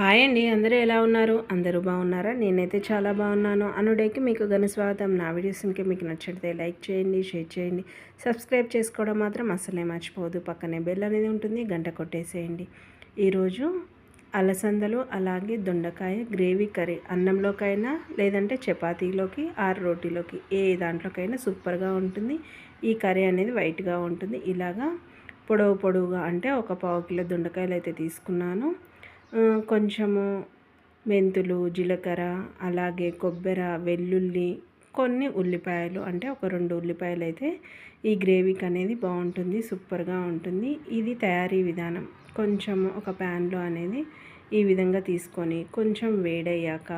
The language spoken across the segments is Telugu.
హాయ్ అండి అందరూ ఎలా ఉన్నారు? అందరూ బాగున్నారా? నేనైతే చాలా బాగున్నాను. అనుడేకి మీకు ఘన స్వాగతం. నా వీడియోస్ ఇంకా మీకు నచ్చితే లైక్ చేయండి షేర్ చేయండి. సబ్స్క్రైబ్ చేసుకోవడం మాత్రం అసలే మర్చిపోదు పక్కనే బెల్ అనేది ఉంటుంది గంట కొట్టేసేయండి. ఈరోజు అలసందలు అలాగే దొండకాయ గ్రేవీ కర్రీ అన్నంలోకైనా లేదంటే చపాతీలోకి ఆరు రోటీలోకి ఏ దాంట్లోకైనా సూపర్గా ఉంటుంది. ఈ కర్రీ అనేది వైట్గా ఉంటుంది. ఇలాగా పొడవు పొడవుగా అంటే ఒక పావు కిలో దొండకాయలు అయితే తీసుకున్నాను. కొంచెము మెంతులు జీలకర్ర అలాగే కొబ్బరి వెల్లుల్లి కొన్ని ఉల్లిపాయలు అంటే ఒక రెండు ఉల్లిపాయలు అయితే ఈ గ్రేవీకి అనేది బాగుంటుంది సూపర్గా ఉంటుంది. ఇది తయారీ విధానం. కొంచెం ఒక ప్యాన్లో అనేది ఈ విధంగా తీసుకొని కొంచెం వేడయ్యాక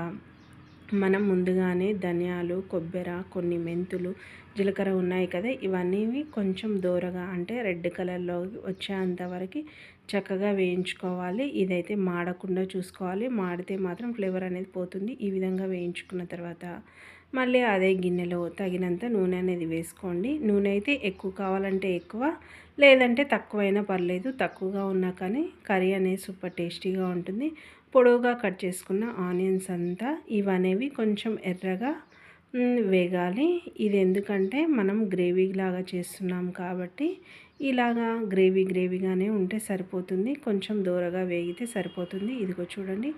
మనం ముందుగానే ధనియాలు కొబ్బరి కొన్ని మెంతులు జీలకర్ర ఉన్నాయి కదా. ఇవన్నీ కొంచెం దూరగా అంటే రెడ్ కలర్లో వచ్చేంత వరకు చక్కగా వేయించుకోవాలి. ఇదైతే మాడకుండా చూసుకోవాలి. మాడితే మాత్రం ఫ్లేవర్ అనేది పోతుంది. ఈ విధంగా వేయించుకున్న తర్వాత మళ్ళీ అదే గిన్నెలో తగినంత నూనె అనేది వేసుకోండి. నూనె అయితే ఎక్కువ కావాలంటే ఎక్కువ లేదంటే తక్కువైనా పర్లేదు. తక్కువగా ఉన్నా కానీ కర్రీ అనేది సూపర్ టేస్టీగా ఉంటుంది. పొడవుగా కట్ చేసుకున్న ఆనియన్స్ అంతా ఇవనేవి కొంచెం ఎర్రగా వేగాలి. ఇది ఎందుకంటే మనం గ్రేవీ లాగా చేస్తున్నాం కాబట్టి ఇలాగా గ్రేవీ గ్రేవీగానే ఉంటే సరిపోతుంది. కొంచెం దూరగా వేగితే సరిపోతుంది. ఇదిగో చూడండి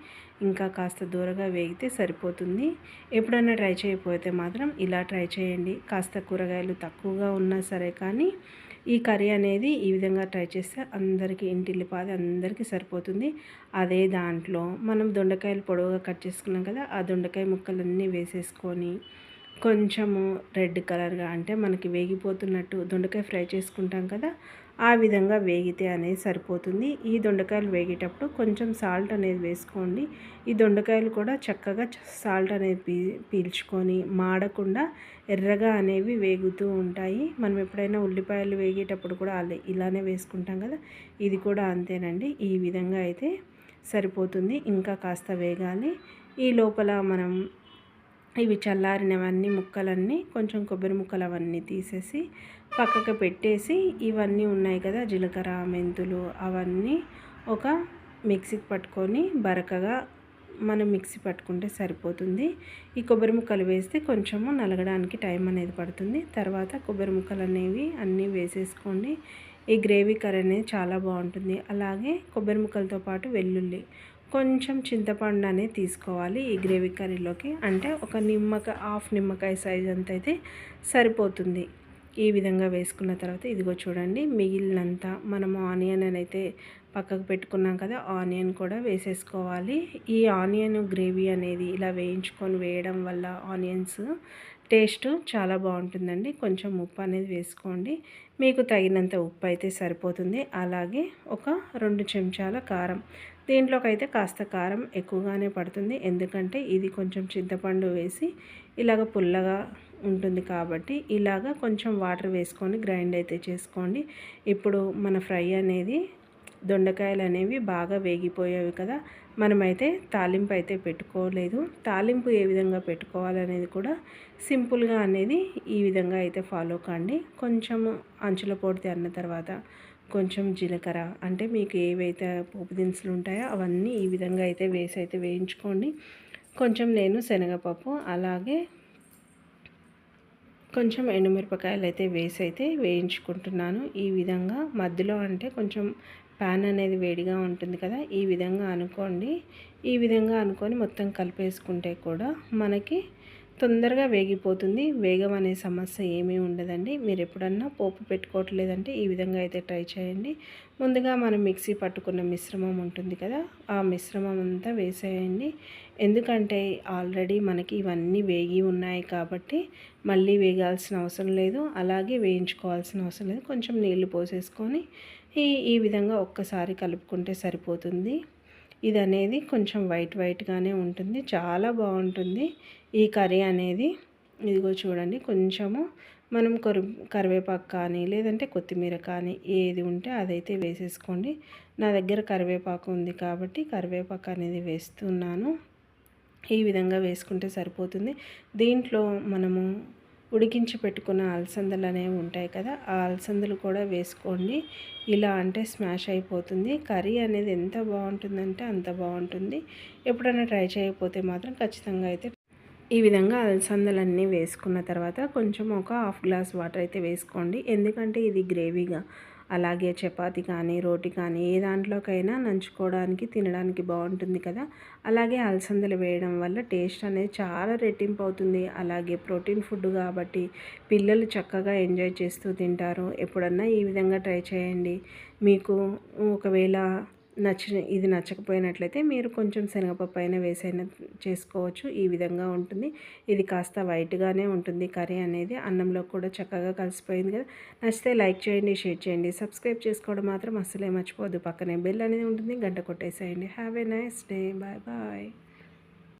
ఇంకా కాస్త దూరగా వేగితే సరిపోతుంది. ఎప్పుడైనా ట్రై చేయకపోతే మాత్రం ఇలా ట్రై చేయండి. కాస్త కూరగాయలు తక్కువగా ఉన్నా సరే కానీ ఈ కర్రీ అనేది ఈ విధంగా ట్రై చేస్తే అందరికీ ఇంటిల్లిపాది అందరికీ సరిపోతుంది. అదే దాంట్లో మనం దొండకాయలు పొడవుగా కట్ చేసుకున్నాం కదా ఆ దొండకాయ ముక్కలన్నీ వేసేసుకొని కొంచెము రెడ్ కలర్గా అంటే మనకి వేగిపోతున్నట్టు దొండకాయ ఫ్రై చేసుకుంటాం కదా ఆ విధంగా వేగితే అనేది సరిపోతుంది. ఈ దొండకాయలు వేగేటప్పుడు కొంచెం సాల్ట్ అనేది వేసుకోండి. ఈ దొండకాయలు కూడా చక్కగా సాల్ట్ అనేది పీ పీల్చుకొని మాడకుండా ఎర్రగా అనేవి వేగుతూ ఉంటాయి. మనం ఎప్పుడైనా ఉల్లిపాయలు వేగేటప్పుడు కూడా అలా ఇలానే వేసుకుంటాం కదా ఇది కూడా అంతేనండి. ఈ విధంగా అయితే సరిపోతుంది. ఇంకా కాస్త వేగాలి. ఈ లోపల మనం ఇవి చల్లారినవన్నీ ముక్కలన్నీ కొంచెం కొబ్బరి ముక్కలు అవన్నీ తీసేసి పక్కకు పెట్టేసి ఇవన్నీ ఉన్నాయి కదా జీలకర్ర మెంతులు అవన్నీ ఒక మిక్సీకి పట్టుకొని బరకగా మనం మిక్సీ పట్టుకుంటే సరిపోతుంది. ఈ కొబ్బరి ముక్కలు వేస్తే కొంచెము నలగడానికి టైం అనేది పడుతుంది. తర్వాత కొబ్బరి ముక్కలు అనేవి అన్నీ వేసేసుకోండి. ఈ గ్రేవీ కర్రీ అనేది చాలా బాగుంటుంది. అలాగే కొబ్బరి ముక్కలతో పాటు వెల్లుల్లి కొంచెం చింతపండు అనేది తీసుకోవాలి ఈ గ్రేవీ కర్రీలోకి. అంటే ఒక నిమ్మకాయ హాఫ్ నిమ్మకాయ సైజ్ అంత అయితే సరిపోతుంది. ఈ విధంగా వేసుకున్న తర్వాత ఇదిగో చూడండి మిగిలినంత మనము ఆనియన్ అయితే పక్కకు పెట్టుకున్నాం కదా ఆనియన్ కూడా వేసేసుకోవాలి. ఈ ఆనియన్ గ్రేవీ అనేది ఇలా వేయించుకొని వేయడం వల్ల ఆనియన్స్ టేస్ట్ చాలా బాగుంటుందండి. కొంచెం ఉప్పు అనేది వేసుకోండి. మీకు తగినంత ఉప్పు అయితే సరిపోతుంది. అలాగే ఒక రెండు చెంచాల కారం. దీంట్లోకి అయితే కాస్త కారం ఎక్కువగానే పడుతుంది. ఎందుకంటే ఇది కొంచెం చింతపండు వేసి ఇలాగ పుల్లగా ఉంటుంది కాబట్టి ఇలాగ కొంచెం వాటర్ వేసుకొని గ్రైండ్ అయితే చేసుకోండి. ఇప్పుడు మన ఫ్రై అనేది దొండకాయలు అనేవి బాగా వేగిపోయేవి కదా. మనమైతే తాలింపు అయితే పెట్టుకోలేదు. తాలింపు ఏ విధంగా పెట్టుకోవాలనేది కూడా సింపుల్గా అనేది ఈ విధంగా అయితే ఫాలో కండి. కొంచెం అంచుల పొడితే అన్న తర్వాత కొంచెం జీలకర్ర. అంటే మీకు ఏవైతే పోపు దినుసులు ఉంటాయో అవన్నీ ఈ విధంగా అయితే వేసి అయితే వేయించుకోండి. కొంచెం నేను శనగపప్పు అలాగే కొంచెం ఎండుమిరపకాయలు అయితే వేసి అయితే వేయించుకుంటున్నాను. ఈ విధంగా మధ్యలో అంటే కొంచెం ప్యాన్ అనేది వేడిగా ఉంటుంది కదా ఈ విధంగా అనుకోండి. ఈ విధంగా అనుకొని మొత్తం కలిపేసుకుంటే కూడా మనకి తొందరగా వేగిపోతుంది. వేగం అనే సమస్య ఏమీ ఉండదండి. మీరు ఎప్పుడన్నా పోపు పెట్టుకోవట్లేదంటే ఈ విధంగా అయితే ట్రై చేయండి. ముందుగా మనం మిక్సీ పట్టుకున్న మిశ్రమం ఉంటుంది కదా ఆ మిశ్రమం అంతా వేసేయండి. ఎందుకంటే ఆల్రెడీ మనకి ఇవన్నీ వేగి ఉన్నాయి కాబట్టి మళ్ళీ వేగాల్సిన అవసరం లేదు. అలాగే వేయించుకోవాల్సిన అవసరం లేదు. కొంచెం నీళ్ళు పోసేసుకొని ఈ ఈ విధంగా ఒక్కసారి కలుపుకుంటే సరిపోతుంది. ఇది అనేది కొంచెం వైట్ వైట్గానే ఉంటుంది. చాలా బాగుంటుంది. ఈ కర్రీ అనేది ఇదిగో చూడండి. కొంచెము మనం కొరి కరివేపాకు కానీ లేదంటే కొత్తిమీర కానీ ఏది ఉంటే అదైతే వేసేసుకోండి. నా దగ్గర కరివేపాకు ఉంది కాబట్టి కరివేపాకు అనేది వేస్తున్నాను. ఈ విధంగా వేసుకుంటే సరిపోతుంది. దీంట్లో మనము ఉడికించి పెట్టుకున్న అలసందలు అనేవి ఉంటాయి కదా ఆ అలసందలు కూడా వేసుకోండి. ఇలా అంటే స్మాష్ అయిపోతుంది. కర్రీ అనేది ఎంత బాగుంటుందంటే అంత బాగుంటుంది. ఎప్పుడైనా ట్రై చేయకపోతే మాత్రం ఖచ్చితంగా అయితే ఈ విధంగా అలసందలన్నీ వేసుకున్న తర్వాత కొంచెం ఒక హాఫ్ గ్లాస్ వాటర్ అయితే వేసుకోండి. ఎందుకంటే ఇది గ్రేవీగా అలాగే చపాతి కానీ రోటి కానీ ఏ దాంట్లోకైనా నంచుకోవడానికి తినడానికి బాగుంటుంది కదా. అలాగే అలసందలు వేయడం వల్ల టేస్ట్ అనేది చాలా రెట్టింపు అవుతుంది అలాగే ప్రోటీన్ ఫుడ్ కాబట్టి పిల్లలు చక్కగా ఎంజాయ్ చేస్తూ తింటారు. ఎప్పుడన్నా ఈ విధంగా ట్రై చేయండి. మీకు ఒకవేళ నచ్చిన ఇది నచ్చకపోయినట్లయితే మీరు కొంచెం శనగపప్పు అయినా వేసైనా చేసుకోవచ్చు. ఈ విధంగా ఉంటుంది. ఇది కాస్త వైట్గానే ఉంటుంది కర్రీ అనేది. అన్నంలో కూడా చక్కగా కలిసిపోయింది కదా. నచ్చితే లైక్ చేయండి షేర్ చేయండి. సబ్స్క్రైబ్ చేసుకోవడం మాత్రం అస్సలే మర్చిపోద్దు పక్కనే బెల్ అనేది ఉంటుంది. గంట కొట్టేసేయండి. Have a nice day bye bye